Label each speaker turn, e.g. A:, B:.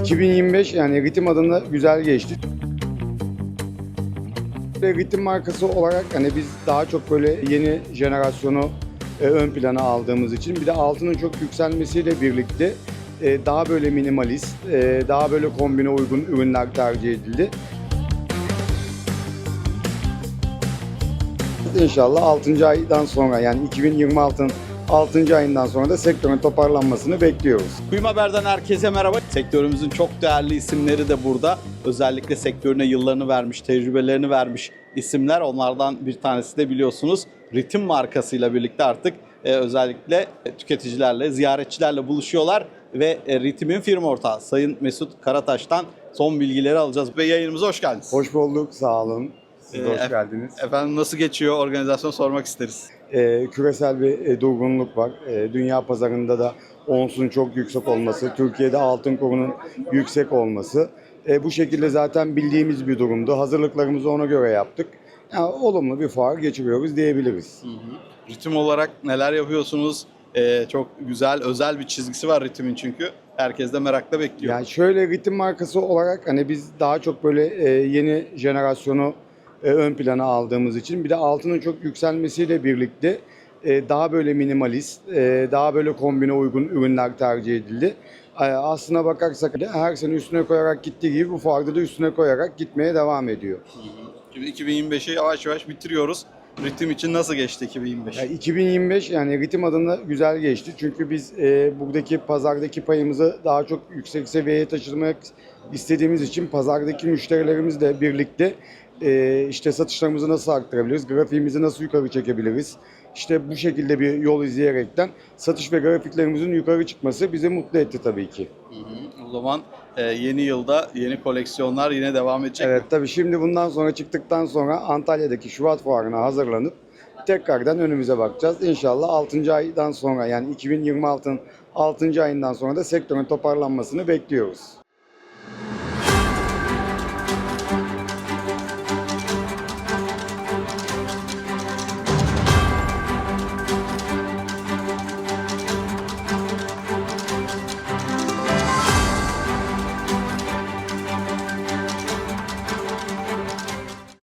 A: 2025 yani ritim adına güzel geçti. Ve ritim markası olarak hani biz daha çok böyle yeni jenerasyonu e, ön plana aldığımız için bir de altının çok yükselmesiyle birlikte e, daha böyle minimalist, e, daha böyle kombine uygun ürünler tercih edildi. İnşallah 6. aydan sonra yani 2026'nın 6. ayından sonra da sektörün toparlanmasını bekliyoruz.
B: Kuyum Haber'den herkese merhaba. Sektörümüzün çok değerli isimleri de burada. Özellikle sektörüne yıllarını vermiş, tecrübelerini vermiş isimler. Onlardan bir tanesi de biliyorsunuz Ritim markasıyla birlikte artık e, özellikle tüketicilerle, ziyaretçilerle buluşuyorlar. Ve e, Ritim'in firma ortağı Sayın Mesut Karataş'tan son bilgileri alacağız. Ve yayınımıza hoş geldiniz.
A: Hoş bulduk, sağ olun. Siz de
B: Ee,
A: hoş geldiniz.
B: Efendim nasıl geçiyor organizasyon sormak isteriz.
A: Ee, küresel bir e, durgunluk var. Ee, dünya pazarında da onsun çok yüksek olması, Türkiye'de altın kurunun yüksek olması. e, bu şekilde zaten bildiğimiz bir durumdu. Hazırlıklarımızı ona göre yaptık. Yani olumlu bir fuar geçiriyoruz diyebiliriz.
B: Ritim olarak neler yapıyorsunuz? Ee, çok güzel, özel bir çizgisi var Ritim'in çünkü. Herkes de merakla bekliyor.
A: Yani şöyle ritim markası olarak hani biz daha çok böyle e, yeni jenerasyonu e, ön plana aldığımız için bir de altının çok yükselmesiyle birlikte e, daha böyle minimalist, e, daha böyle kombine uygun ürünler tercih edildi. E, aslına bakarsak da her sene üstüne koyarak gittiği gibi bu fuarda da üstüne koyarak gitmeye devam ediyor.
B: Şimdi 2025'i yavaş yavaş bitiriyoruz. Ritim için nasıl geçti 2025?
A: Ya 2025 yani ritim adına güzel geçti. Çünkü biz e, buradaki pazardaki payımızı daha çok yüksek seviyeye taşımak istediğimiz için pazardaki müşterilerimizle birlikte e, işte satışlarımızı nasıl arttırabiliriz, grafiğimizi nasıl yukarı çekebiliriz. İşte bu şekilde bir yol izleyerekten satış ve grafiklerimizin yukarı çıkması bizi mutlu etti tabii ki.
B: Hı hı. O zaman e, yeni yılda yeni koleksiyonlar yine devam edecek. mi?
A: Evet tabii şimdi bundan sonra çıktıktan sonra Antalya'daki Şubat Fuarı'na hazırlanıp tekrardan önümüze bakacağız. İnşallah 6. aydan sonra yani 2026'nın 6. ayından sonra da sektörün toparlanmasını bekliyoruz.